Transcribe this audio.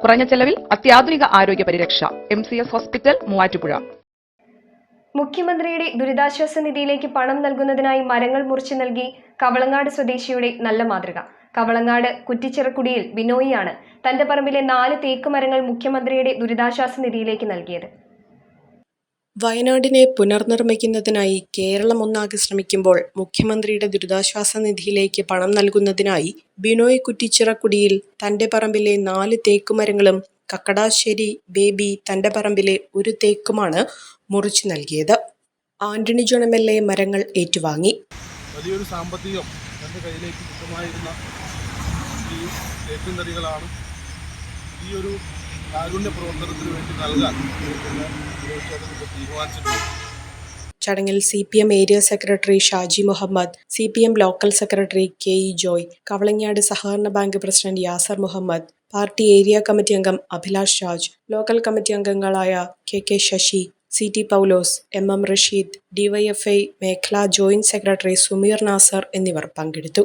കുറഞ്ഞ ചെലവിൽ അത്യാധുനിക ആരോഗ്യ പരിരക്ഷ. M C S hospital Muvattupuzha. മുഖ്യമന്ത്രിയുടെ ദുരിതാശ്വാസ നിധിയിലേക്ക് പണം നൽകുന്നതിനായി മരങ്ങൾ മുറിച്ചു നൽകി കവളങ്ങാട് സ്വദേശിയുടെ നല്ല മാതൃക. കവളങ്ങാട് കുറ്റിച്ചിറക്കുടിയിൽ ബിനോയിയാണ് തന്റെ പറമ്പിലെ നാല് തേക്ക് മരങ്ങൾ മുഖ്യമന്ത്രിയുടെ ദുരിതാശ്വാസ നിധിയിലേക്ക് നൽകിയത്. വയനാടിനെ പുനർനിർമ്മിക്കുന്നതിനായി കേരളം ഒന്നാകെ ശ്രമിക്കുമ്പോൾ മുഖ്യമന്ത്രിയുടെ ദുരിതാശ്വാസ നിധിയിലേക്ക് പണം നൽകുന്നതിനായി ബിനോയ് കുറ്റിച്ചിറക്കുടിയിൽ തന്റെ പറമ്പിലെ നാല് തേക്കുമരങ്ങളും കക്കടാശ്ശേരി ബേബി തന്റെ പറമ്പിലെ ഒരു തേക്കുമാണ് മുറിച്ചു നൽകിയത്. Antony John M L A മരങ്ങൾ ഏറ്റുവാങ്ങി? വലിയൊരു സാമ്പത്തികം തന്റെ കയ്യിലേക്ക് കിട്ടുമായിരുന്ന ഈ തടികളാണ് ഈ ഒരു വേണ്ടി ചടങ്ങിൽ C P M area secretary Shaji Muhammad C P M local secretary K E Joy Kavalangad സഹകരണ bank president Yasar Muhammad party area committee അംഗം അഭിലാഷ് രാജ് ലോക്കൽ കമ്മിറ്റി അംഗങ്ങളായ K K Sasi C T Paulose M M Rasheed DYFI മേഖലാ joint secretary Sumeer Nasar എന്നിവർ പങ്കെടുത്തു.